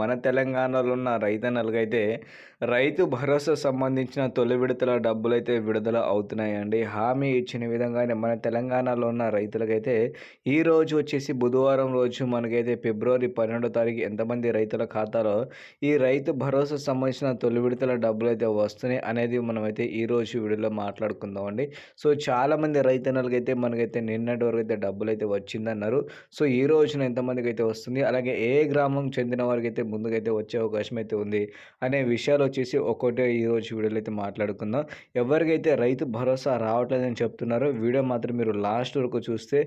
మన తెలంగాణలో ఉన్న రైతన్నలకైతే రైతు భరోసా సంబంధించిన తొలి విడతల డబ్బులైతే విడుదల అవుతున్నాయండి. హామీ ఇచ్చిన విధంగానే మన తెలంగాణలో ఉన్న రైతులకైతే ఈ రోజు వచ్చేసి బుధవారం రోజు మనకైతే ఫిబ్రవరి పన్నెండో తారీఖు ఎంతమంది రైతుల ఖాతాలో ఈ రైతు భరోసా సంబంధించిన తొలి విడతల డబ్బులు అయితే వస్తున్నాయి అనేది మనమైతే ఈ రోజు వీడియోలో మాట్లాడుకుందామండి. సో చాలామంది రైతన్నలకైతే మనకైతే నిన్నటి వరకు అయితే డబ్బులు అయితే వచ్చిందన్నారు. సో ఈ రోజున ఎంతమందికి అయితే వస్తుంది? అలాగే ఏ గ్రామం చెందిన వారికి అయితే ముందుకైతే వచ్చే అవకాశం అయితే ఉంది అనే విషయాలు వచ్చేసి ఒక్కొక్కటే ఈరోజు వీడియోలో అయితే మాట్లాడుకుందాం. ఎవరికైతే రైతు భరోసా రావట్లేదని చెప్తున్నారో వీడియో మాత్రం మీరు లాస్ట్ వరకు చూస్తే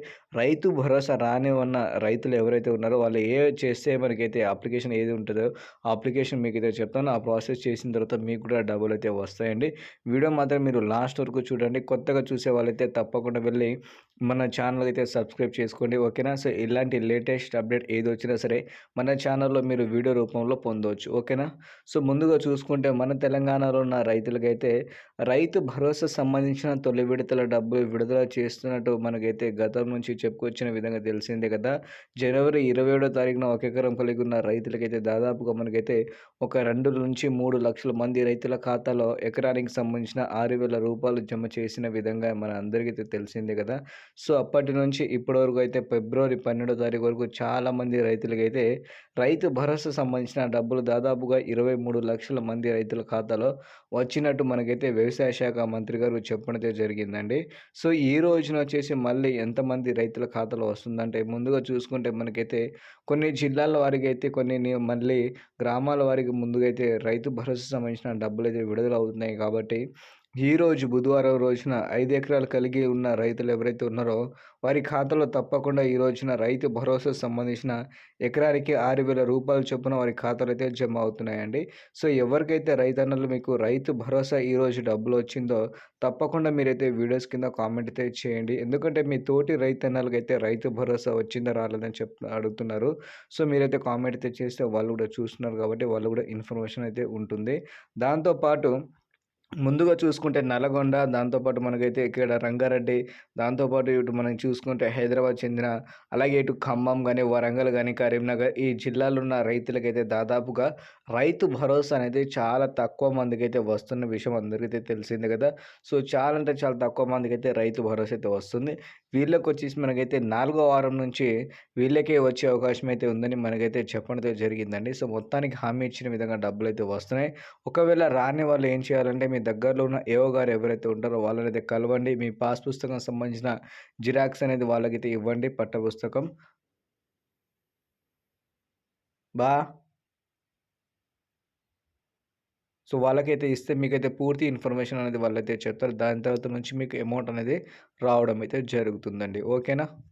రైతు భరోసా రాని ఉన్న రైతులు ఎవరైతే ఉన్నారో వాళ్ళు ఏ చేస్తే మనకైతే అప్లికేషన్ ఏది ఉంటుందో ఆ అప్లికేషన్ మీకు అయితే చెప్తాను. ఆ ప్రాసెస్ చేసిన తర్వాత మీకు కూడా డబ్బులు అయితే వస్తాయండి. వీడియో మాత్రం మీరు లాస్ట్ వరకు చూడండి. కొత్తగా చూసే వాళ్ళైతే తప్పకుండా వెళ్ళి మన ఛానల్ అయితే సబ్స్క్రైబ్ చేసుకోండి ఓకేనా? సో ఇలాంటి లేటెస్ట్ అప్డేట్ ఏది వచ్చినా సరే మన ఛానల్లో మీరు వీడియో రూపంలో పొందవచ్చు ఓకేనా? సో ముందుగా చూసుకుంటే మన తెలంగాణలో ఉన్న రైతులకైతే రైతు భరోసా సంబంధించిన తొలి విడతల డబ్బులు విడుదల చేస్తున్నట్టు మనకైతే గతం నుంచి చెప్పుకొచ్చిన విధంగా తెలిసిందే కదా? జనవరి ఇరవై ఏడో తారీఖున ఒక ఎకరం కలిగి ఉన్న రైతులకైతే దాదాపుగా మనకైతే ఒక రెండు నుంచి మూడు లక్షల మంది రైతుల ఖాతాలో ఎకరానికి సంబంధించిన ఆరు వేల రూపాయలు జమ చేసిన విధంగా మన అందరికీ తెలిసిందే కదా? సో అప్పటి నుంచి ఇప్పటి వరకు అయితే ఫిబ్రవరి పన్నెండో తారీఖు వరకు చాలామంది రైతులకైతే రైతు భరోసా సంబంధించిన డబ్బులు దాదాపుగా ఇరవై మూడు లక్షల మంది రైతుల ఖాతాలో వచ్చినట్టు మనకైతే వ్యవసాయ శాఖ మంత్రి గారు చెప్పడం జరిగిందండి. సో ఈ రోజున వచ్చేసి మళ్ళీ ఎంతమంది రైతుల ఖాతాలో వస్తుందంటే ముందుగా చూసుకుంటే మనకైతే కొన్ని జిల్లాల వారికి అయితే కొన్ని మళ్ళీ గ్రామాల వారికి ముందుగా అయితే రైతు భరోసా సంబంధించిన డబ్బులు అయితే విడుదల అవుతున్నాయి కాబట్టి ఈరోజు బుధవారం రోజున ఐదు ఎకరాలు కలిగి ఉన్న రైతులు ఎవరైతే ఉన్నారో వారి ఖాతాలో తప్పకుండా ఈ రోజున రైతు భరోసా సంబంధించిన ఎకరానికి ఆరు వేల రూపాయలు చొప్పున వారి ఖాతాలు అయితే జమ అవుతున్నాయండి. సో ఎవరికైతే రైతన్నలు మీకు రైతు భరోసా ఈరోజు డబ్బులు వచ్చిందో తప్పకుండా మీరైతే వీడియోస్ కింద కామెంట్ అయితే చేయండి. ఎందుకంటే మీ తోటి రైతన్నలకి అయితే రైతు భరోసా వచ్చిందో రాలేదని చెప్ అడుగుతున్నారు. సో మీరైతే కామెంట్ అయితే చేస్తే వాళ్ళు కూడా చూస్తున్నారు కాబట్టి వాళ్ళు కూడా ఇన్ఫర్మేషన్ అయితే ఉంటుంది. దాంతోపాటు ముందుగా చూసుకుంటే నల్గొండ దాంతోపాటు మనకైతే ఇక్కడ రంగారెడ్డి దాంతోపాటు ఇటు మనం చూసుకుంటే హైదరాబాద్ చెందిన అలాగే ఇటు ఖమ్మం కానీ వరంగల్ కానీ కరీంనగర్ ఈ జిల్లాలో ఉన్న రైతులకైతే దాదాపుగా రైతు భరోసా అనేది చాలా తక్కువ మందికి అయితే వస్తున్న విషయం అందరికైతే తెలిసింది కదా. సో చాలా అంటే చాలా తక్కువ మందికి అయితే రైతు భరోసా అయితే వస్తుంది. వీళ్ళకి వచ్చేసి మనకైతే నాలుగో వారం నుంచి వీళ్ళకే వచ్చే అవకాశం అయితే ఉందని మనకైతే చెప్పడంతో జరిగిందండి. సో మొత్తానికి హామీ ఇచ్చిన విధంగా డబ్బులు అయితే వస్తున్నాయి. ఒకవేళ రాని వాళ్ళు ఏం చేయాలంటే మీ దగ్గరలో ఉన్న ఏఓ గారు ఎవరైతే ఉంటారో వాళ్ళనైతే కలవండి. మీ పాస్ పుస్తకం సంబంధించిన జిరాక్స్ అనేది వాళ్ళకైతే ఇవ్వండి. పట్ట పుస్తకం. బా. సో వాళ్ళకైతే ఇస్తే మీకైతే పూర్తి ఇన్ఫర్మేషన్ అనేది వాళ్ళైతే చెప్తారు. దాని తర్వాత నుంచి మీకు అమౌంట్ అనేది రావడం అయితే జరుగుతుందండి. ఓకేనా?